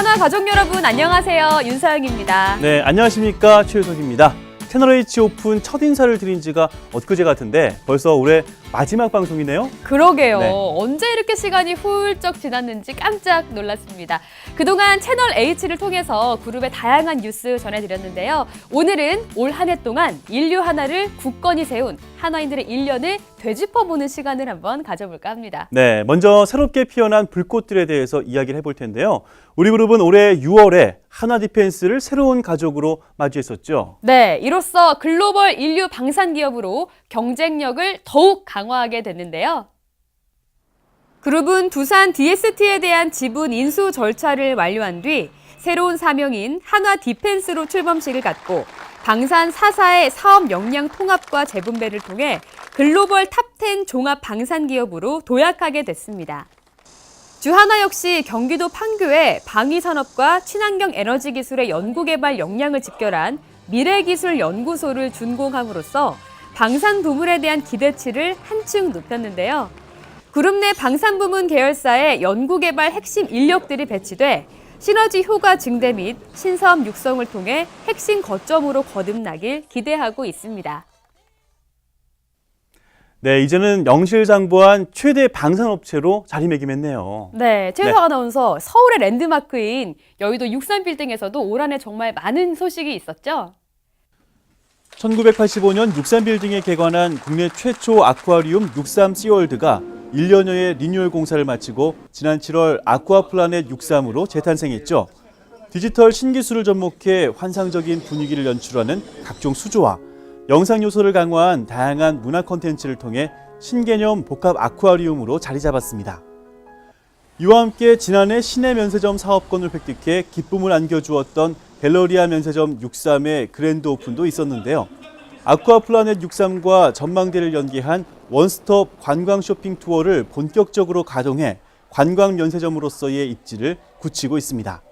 하나 가족 여러분 안녕하세요. 윤서영입니다. 네, 안녕하십니까. 최유석입니다. 채널 H 오픈 첫 인사를 드린 지가 엊그제 같은데 벌써 올해 마지막 방송이네요. 그러게요. 네. 언제 이렇게 시간이 훌쩍 지났는지 깜짝 놀랐습니다. 그동안 채널 H를 통해서 그룹의 다양한 뉴스 전해드렸는데요. 오늘은 올 한 해 동안 인류 하나를 굳건히 세운 한화인들의 일년을 되짚어보는 시간을 한번 가져볼까 합니다. 네, 먼저 새롭게 피어난 불꽃들에 대해서 이야기를 해볼 텐데요. 우리 그룹은 올해 6월에 하나 디펜스를 새로운 가족으로 마주했었죠. 네, 이로써 글로벌 인류 방산 기업으로 경쟁력을 더욱 강 화하게 됐는데요. 그룹은 두산 DST에 대한 지분 인수 절차를 완료한 뒤 새로운 사명인 한화 디펜스로 출범식을 갖고 방산 4사의 사업 역량 통합과 재분배를 통해 글로벌 탑10 종합 방산 기업으로 도약하게 됐습니다. 주하나 역시 경기도 판교에 방위산업과 친환경 에너지 기술의 연구개발 역량을 집결한 미래기술연구소를 준공함으로써 방산 부문에 대한 기대치를 한층 높였는데요. 그룹 내 방산 부문 계열사의 연구개발 핵심 인력들이 배치돼 시너지 효과 증대 및 신사업 육성을 통해 핵심 거점으로 거듭나길 기대하고 있습니다. 네, 이제는 영실장부한 최대 방산업체로 자리매김했네요. 네, 최석 아나운서 서울의 랜드마크인 여의도 63빌딩에서도 올 한해 정말 많은 소식이 있었죠? 1985년 63빌딩에 개관한 국내 최초 아쿠아리움 63 시월드가 1년여의 리뉴얼 공사를 마치고 지난 7월 아쿠아플라넷 63으로 재탄생했죠. 디지털 신기술을 접목해 환상적인 분위기를 연출하는 각종 수조와 영상 요소를 강화한 다양한 문화 콘텐츠를 통해 신개념 복합 아쿠아리움으로 자리 잡았습니다. 이와 함께 지난해 시내 면세점 사업권을 획득해 기쁨을 안겨주었던 갤러리아 면세점 63의 그랜드 오픈도 있었는데요. 아쿠아플라넷 63과 전망대를 연계한 원스톱 관광 쇼핑 투어를 본격적으로 가동해 관광 면세점으로서의 입지를 굳히고 있습니다.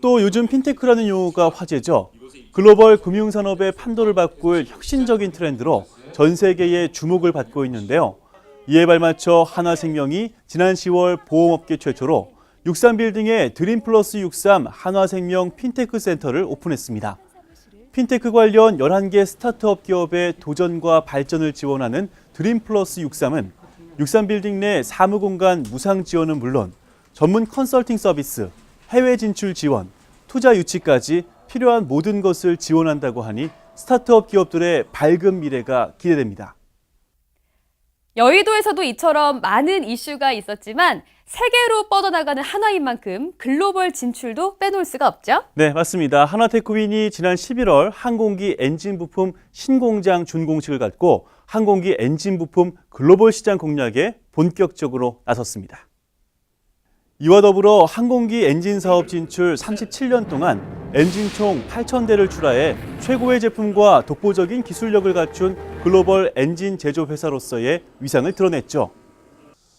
또 요즘 핀테크라는 용어가 화제죠. 글로벌 금융산업의 판도를 바꿀 혁신적인 트렌드로 전 세계의 주목을 받고 있는데요. 이에 발맞춰 하나생명이 지난 10월 보험업계 최초로 63빌딩에 드림플러스 63 한화생명 핀테크 센터를 오픈했습니다. 핀테크 관련 11개 스타트업 기업의 도전과 발전을 지원하는 드림플러스 63은 63빌딩 내 사무공간 무상 지원은 물론 전문 컨설팅 서비스, 해외 진출 지원, 투자 유치까지 필요한 모든 것을 지원한다고 하니 스타트업 기업들의 밝은 미래가 기대됩니다. 여의도에서도 이처럼 많은 이슈가 있었지만 세계로 뻗어나가는 하나인 만큼 글로벌 진출도 빼놓을 수가 없죠. 네, 맞습니다. 하나테크윈이 지난 11월 항공기 엔진 부품 신공장 준공식을 갖고 항공기 엔진 부품 글로벌 시장 공략에 본격적으로 나섰습니다. 이와 더불어 항공기 엔진 사업 진출 37년 동안 엔진 총 8,000대를 출하해 최고의 제품과 독보적인 기술력을 갖춘 글로벌 엔진 제조 회사로서의 위상을 드러냈죠.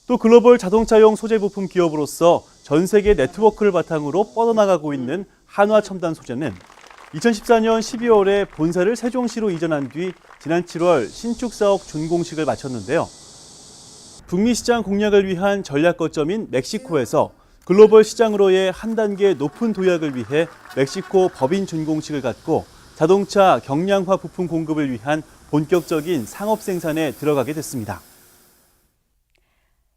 또 글로벌 자동차용 소재 부품 기업으로서 전 세계 네트워크를 바탕으로 뻗어나가고 있는 한화 첨단 소재는 2014년 12월에 본사를 세종시로 이전한 뒤 지난 7월 신축 사업 준공식을 마쳤는데요. 북미 시장 공략을 위한 전략 거점인 멕시코에서 글로벌 시장으로의 한 단계 높은 도약을 위해 멕시코 법인 준공식을 갖고 자동차 경량화 부품 공급을 위한 본격적인 상업 생산에 들어가게 됐습니다.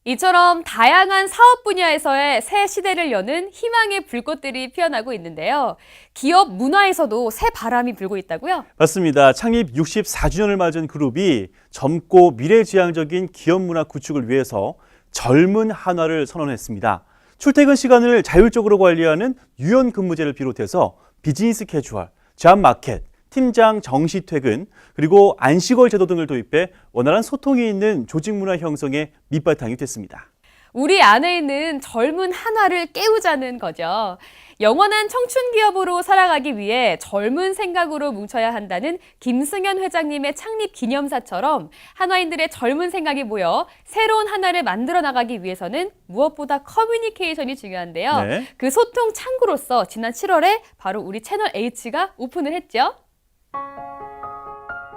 이처럼 다양한 사업 분야에서의 새 시대를 여는 희망의 불꽃들이 피어나고 있는데요. 기업 문화에서도 새 바람이 불고 있다고요? 맞습니다. 창립 64주년을 맞은 그룹이 젊고 미래지향적인 기업 문화 구축을 위해서 젊은 한화를 선언했습니다. 출퇴근 시간을 자율적으로 관리하는 유연 근무제를 비롯해서 비즈니스 캐주얼, 잡 마켓, 팀장 정시 퇴근, 그리고 안식월 제도 등을 도입해 원활한 소통이 있는 조직 문화 형성에 밑바탕이 됐습니다. 우리 안에 있는 젊은 한화를 깨우자는 거죠. 영원한 청춘 기업으로 살아가기 위해 젊은 생각으로 뭉쳐야 한다는 김승현 회장님의 창립 기념사처럼 한화인들의 젊은 생각이 모여 새로운 한화를 만들어 나가기 위해서는 무엇보다 커뮤니케이션이 중요한데요. 네. 그 소통 창구로서 지난 7월에 바로 우리 채널 H가 오픈을 했죠.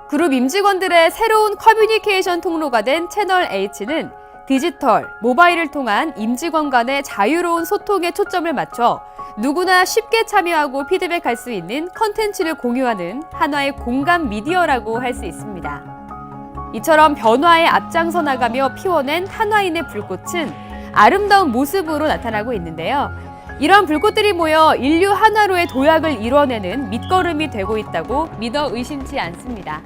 그룹 임직원들의 새로운 커뮤니케이션 통로가 된 채널 H는 디지털, 모바일을 통한 임직원 간의 자유로운 소통에 초점을 맞춰 누구나 쉽게 참여하고 피드백할 수 있는 컨텐츠를 공유하는 한화의 공감 미디어라고 할 수 있습니다. 이처럼 변화에 앞장서 나가며 피워낸 한화인의 불꽃은 아름다운 모습으로 나타나고 있는데요. 이런 불꽃들이 모여 인류 하나로의 도약을 이뤄내는 밑거름이 되고 있다고 믿어 의심치 않습니다.